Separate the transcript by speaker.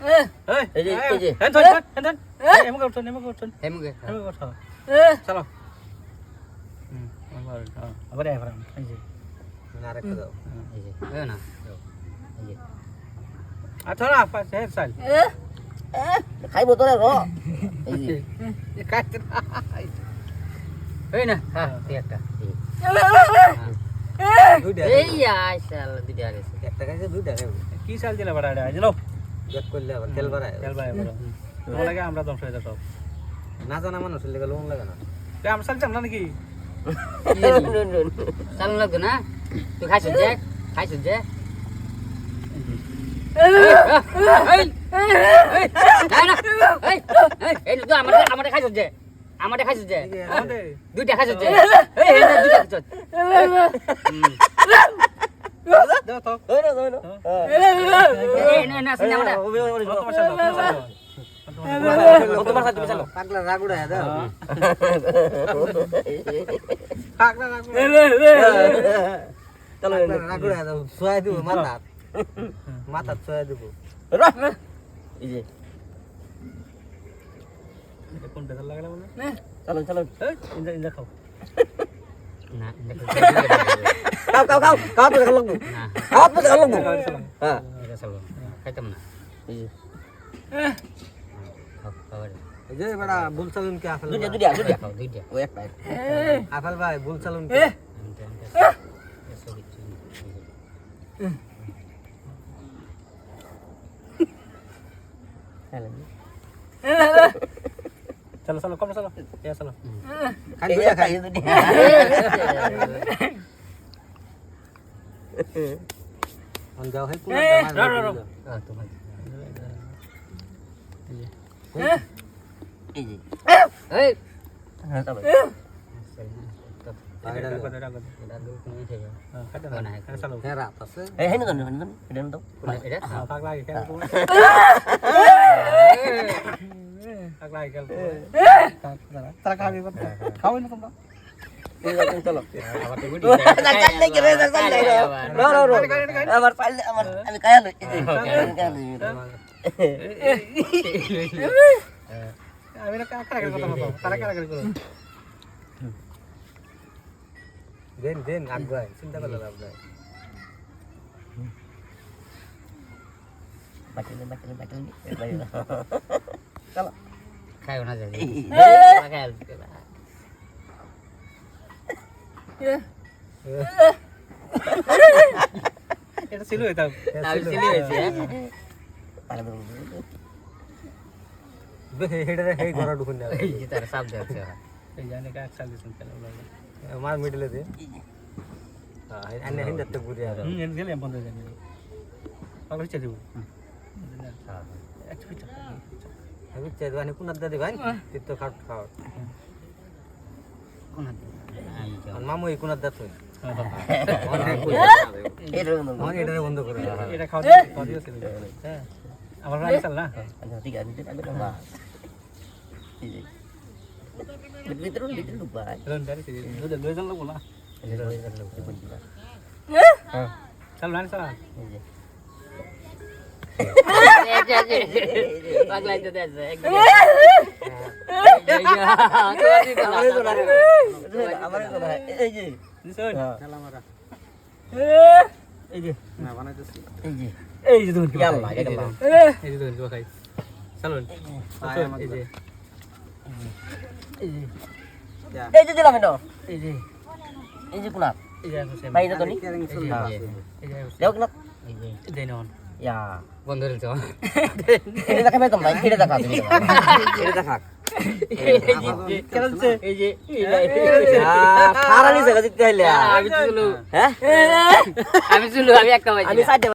Speaker 1: হ্যাঁ। হ্যাঁ হ্যাঁ, হ্যাঁ
Speaker 2: খাইবো তোরা র। এই
Speaker 3: না। হ্যাঁ তুই একটা
Speaker 4: খাইছে
Speaker 1: কি চাল দিলে বাড়া আজ লো
Speaker 4: করলে আবার তেল বাড়ায়
Speaker 1: তেল ভাই বড় তোমার লাগে আমরা ধ্বংস হয়ে যাব
Speaker 4: না জানা মানুষ লেগে লোন লাগে না
Speaker 1: আমরা চাল চাল না নাকি
Speaker 3: চালু লাগতো না তুই খাইছিস যে খাইছিস যে আমাদের খাইছিস যে আমাদের খাইছিস যে দুইটা খাইছিস যে দুইটা
Speaker 4: পাগলা রাগুড়া
Speaker 1: পাগলা
Speaker 4: রাগুড়া সোয়াই দিব মাথা মাথা সোয়াই দিব
Speaker 2: এই যে
Speaker 1: কোন ইন্দা ইন্দা খাও।
Speaker 3: Nah, kau
Speaker 4: kau kau kau apa kalau lu? Kau
Speaker 2: apa
Speaker 4: kalau
Speaker 2: lu? Ah,
Speaker 3: kita selalu.
Speaker 2: Temen. Iya.
Speaker 4: Eh. Jadi pada bul salun
Speaker 1: ke hafal. Dudia dia dudia. Kau
Speaker 4: dudia. Baik. Baik eh. bul salun ke.
Speaker 1: Eh. eh. చలో
Speaker 3: చలో
Speaker 2: కొమ్మ చలో
Speaker 3: ఏ
Speaker 2: చలో కానీ
Speaker 1: ఇదే కాయింది Còn giờ
Speaker 3: hết cũng là rồi
Speaker 1: rồi rồi. Ờ tụi mày.
Speaker 4: Cái gì? Ê.
Speaker 2: Tao bị. Hãy subscribe cho kênh Ghiền
Speaker 3: Mì
Speaker 1: Gõ Để không bỏ lỡ những video hấp dẫn তারা খাবি কত? খাওয়াই না তোমরা?
Speaker 2: চলো
Speaker 3: আবার তো গুটি
Speaker 2: র র র আমার পাইলে আমার আমি কায়া লই এই যে কায়া লই
Speaker 1: আমি না কারা কারা কথা বলবো? তারা কারা কারা করবো?
Speaker 4: দেন দেন আগুয়াই চিন্তা করলে লাভ নাই
Speaker 2: বাকিলে বাকিলে বাকিলে চলো
Speaker 3: খাইও না যাই খাই
Speaker 1: এটা ছিল এটা।
Speaker 3: আমি চিনি হয়েছি
Speaker 2: পারে তো
Speaker 4: হেডে হে ঘর ঢুকুন না
Speaker 3: এই যে তার সাপ দেখছে
Speaker 1: এই জানে কা একসাল দিছেন খেলা বলে।
Speaker 4: মার মিডলে দে হ্যাঁ আনে হিন্দ তে গুরি আর
Speaker 1: হুম, এনে গেলে বন্ধ হয়ে যাবে। পাগলা হচ্ছে দেবো। একটু পিঠা।
Speaker 4: আমি চাই কোন দাদি ভাই? তিত খাট খাও
Speaker 3: কোন
Speaker 4: মামু এই কোন
Speaker 1: হ্যাঁ, হ্যাঁ। খাওয়া খাওয়া। হ্যাঁ। আমার রাগ চাল
Speaker 2: এই যে ভিতরে ভিতরে ঢুকবা
Speaker 1: এরকম গাড়ি থেকে দুধে লয়ে যান লাগবো না
Speaker 2: এই যে ঢুকবা হ্যাঁ
Speaker 1: চাল না চাল
Speaker 3: পাগলাই তো দেখছে একদম
Speaker 2: আমার কথা এই যে হ্যাঁ
Speaker 1: এই যে
Speaker 4: না বানাইতেছি
Speaker 2: এই যে
Speaker 1: এই যে দুধ
Speaker 2: ইয়াল্লা গেলাম
Speaker 1: এই যে দুধ খাই চলুন এই যে এই যে
Speaker 2: দিলাম এটা
Speaker 1: এই যে
Speaker 2: এই যে কোনা
Speaker 1: এই যে
Speaker 2: ভাই এটা তো নি
Speaker 1: এই যে
Speaker 2: দেখ না
Speaker 1: এই যে নন
Speaker 2: ইয়া।
Speaker 3: বন্ধ হয়েছে
Speaker 2: এটা দেখাবে ভাই এটা দেখা তুমি এটা দেখা
Speaker 1: কেমনছে
Speaker 3: এই যে
Speaker 2: সারা নিছে গাজিতে হইলা
Speaker 3: আমি চুলু
Speaker 2: হ্যাঁ।
Speaker 3: আমি একটা